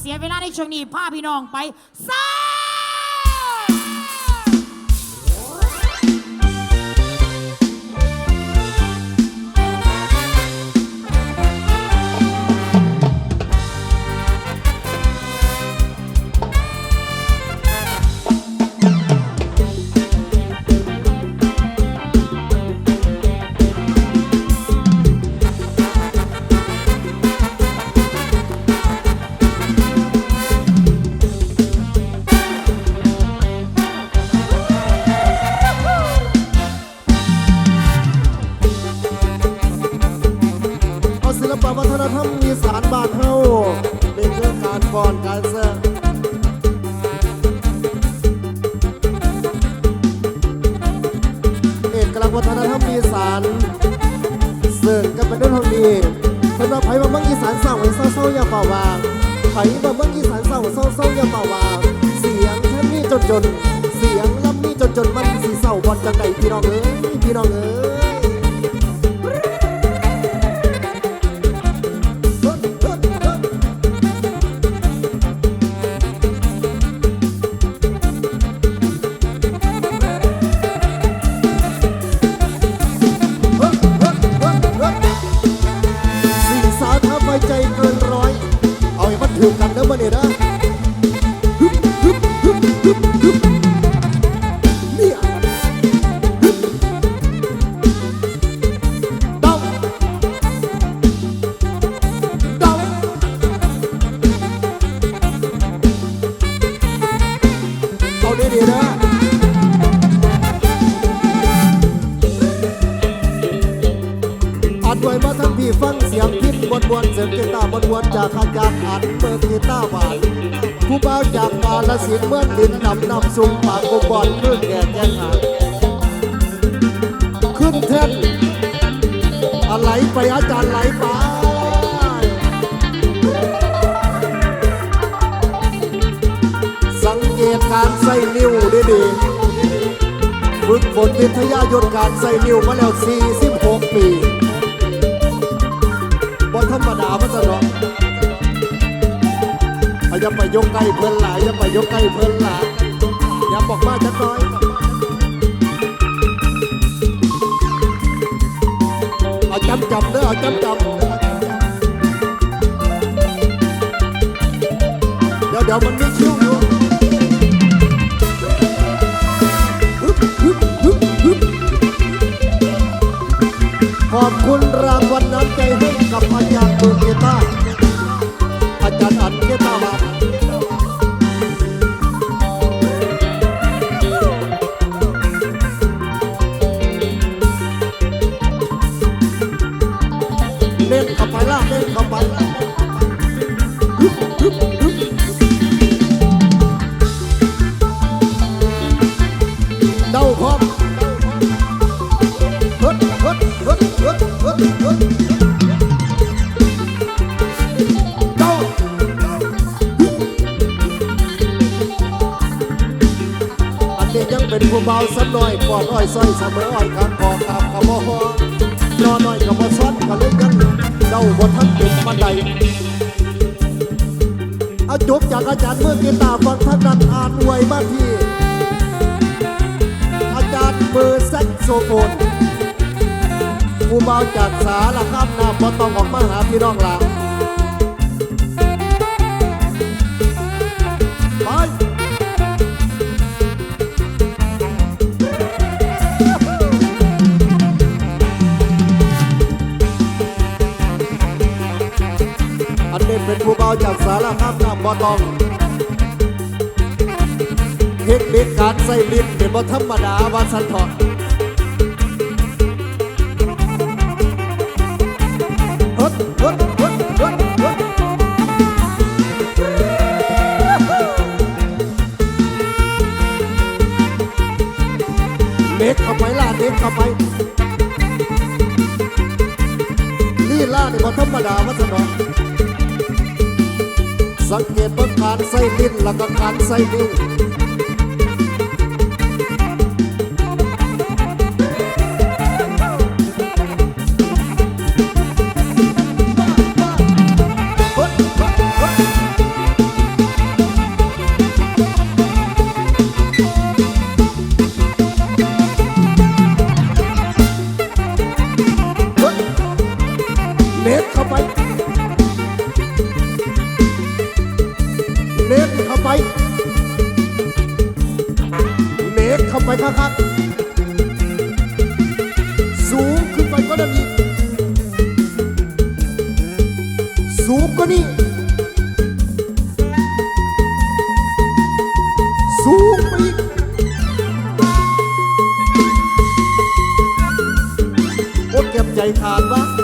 เสียเวลาในช่วงนี้พาพี่น้องไปซ่า วัฒนธรรมอีสานเสิ่งกันเป็นเรื่องทางนี้เพิ่นเราไผมาเมืองอีสานเศร้าให้เศร้าอย่าเป่าวางไผมาเมืองอีสานเศร้าให้เศร้าอย่าเป่าวางเสียงแค่นี้จนจน เสียงลำนี้จนจนมันสีเศร้าบอลจังใดพี่น้องเอ้ยพี่น้องเอ้ย สินธุ์เมื่อดินนำนำซุ่มปากกบอนเครื่องแก่แจ้งหาขึ้นเท่นอะไรไปอาจารย์ไหลไปสังเกตการใส่นิ้วดีๆฝึกฝนวิทยายุทธการใส่นิ้วมาแล้ว 46 ปีบ่ธรรมดามัน อย่าไปยกใกล้เพิ่นหลายอย่าไปยกใกล้เพิ่นหลายอย่าบอกมาจักน้อยเอาจำจำเด้อเอาจำจำเดี๋ยวเดี๋ยวมันไม่ชิวอยู่ขอบคุณรางวัลน้ำใจให้กับอาจารย์เบอร์เกต้าร์ ผู้เบาสักหน่อยปอดอ้อยซอยเสมออ้อยคำคอคำขมอหนอน้อยกับมาซ้อนกันเลยยังเดาบนทั้งเป็นบันไดอาจบจากอาจารย์เมื่อกีตาฟังท่านนั้นอ่านไว้มาที่ อาจารย์มือแซกโซโฟนผู้เบาจากสารคามนาพอต้องออกมาหาพี่น้องหลา จากสารคามนาพอต้องเทคนิคการใส่ลิ้นเป็นบ่ธรรมดาว่าสันทอะฮึดฮึดฮึดฮึดฮึดเด็กเข้าไปล่ะเด็กเข้าไปลีล่านี่บ่ธรรมดาว่าสันทอะ สังเกตเบิ่งการใส่ลิ้นแล้วก็การใส่นิ้ว นะครับ สูงขึ้นไปก็ได้อีกสูงก็นี้สูงไปอีกโอ้เก็บใจขาดวะ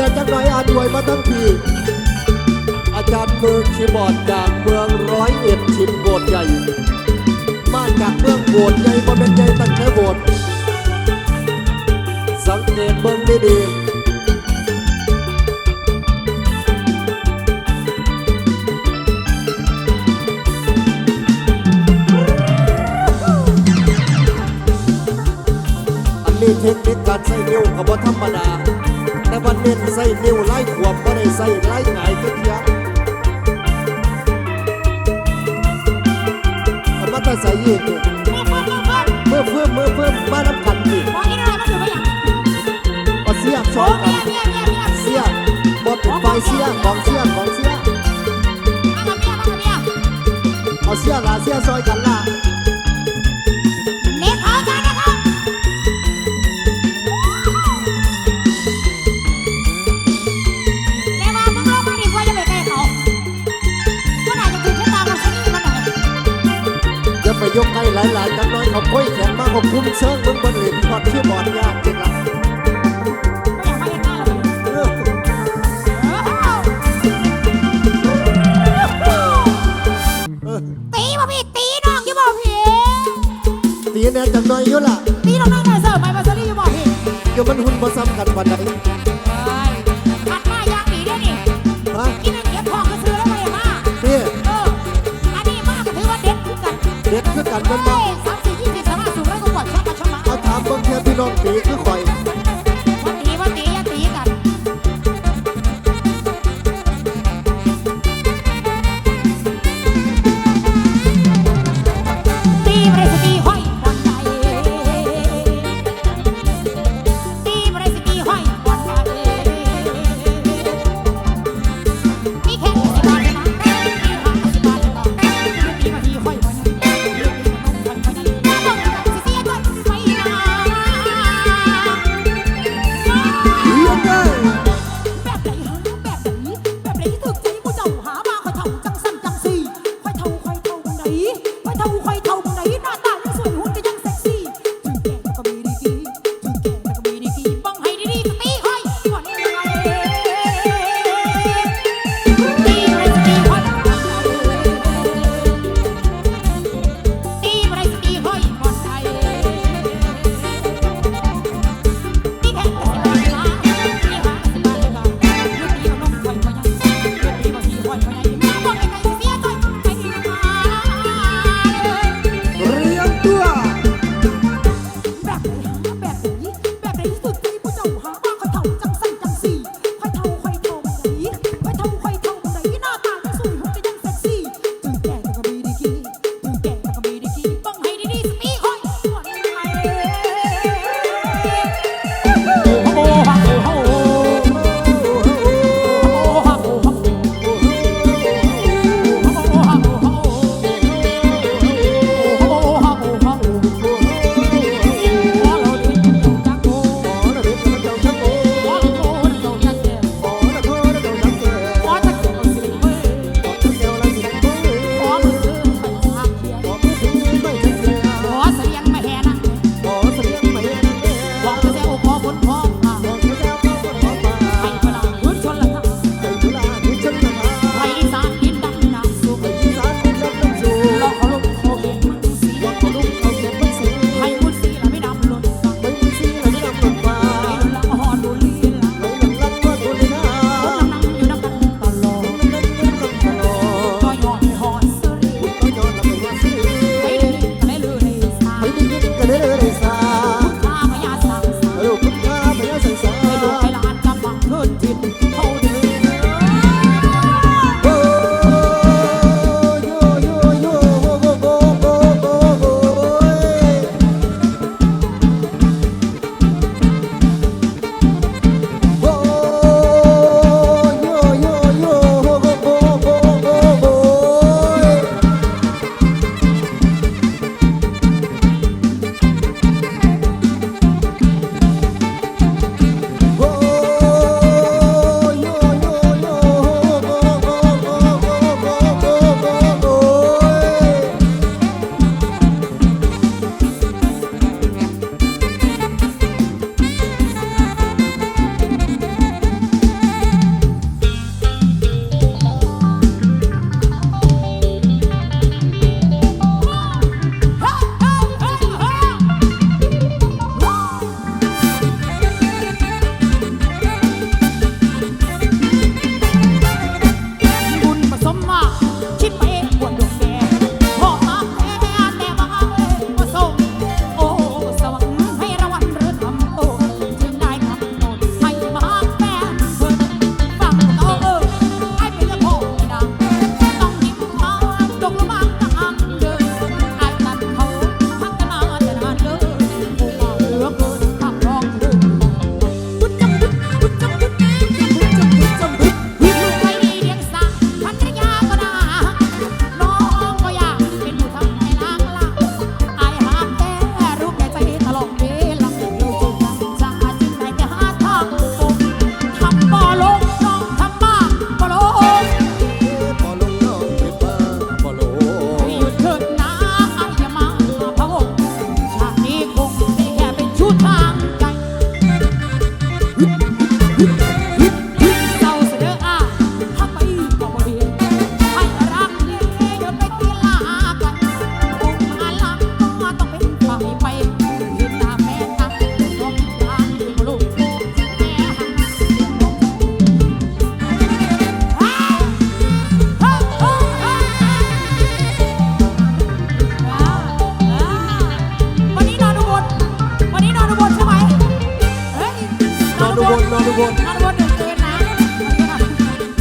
นแดนจักหน่อยอาด้วยมาทั้งทีอาจารย์มือคีย์บอร์ดจากเมืองร้อยเอ็ดชินโบสถ์ใหญ่ มาจากเมืองโบสถ์ใหญ่บ่เป็นใหญ่ตั้งแค่โบสถ์สังเกตเบิ่งดีๆอันนี้เทคนิคการใส่นิ้วก็บ่ธรรมดา นเน้นใส่นิ้วไล่ขวบบ่ได้ใส่ไล่หงายเทียเอามาแต่ใส่ยีกนี่เมื่อเมื่อเมื่อเมื่อเมื่อเพิ่มเมื่อมาน้ำกันดิบอกกินอะไรมาถือมาอย่างเอาเสียบสโอ้องกัเมีนยเมียเมียเมียเสียบบ่เป็นไฟเสียของเสียของเสียมากับเมียมากับเมียเอาเสียละเสียซอยกันละ ยกใกล้หลายๆจังน้อยเขาค่อยแขนมากกว่าคุ้มเชิงมึงบนเหรียญพอดที่บอดยากจริงละตีบ่พี่ตีน้องอยู่บ่พี่ตีแน่จังน้อยอยู่ล่ะตีน้องนั่งหน่อยเสิร์ฟไปมาซารี่อยู่บ่พี่เดี๋ยวมันหุ่นบ่ซ้ำกันวันไหน ด็ดคือกันแมันบ่เอ้ยสามสี่ยี่สิบสามห้าสูงแล้วก็กดช่องมาช่องมาเอาถามเบิ่งเทียพี่น้องตีคือข่อย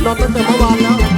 我们怎么玩呢？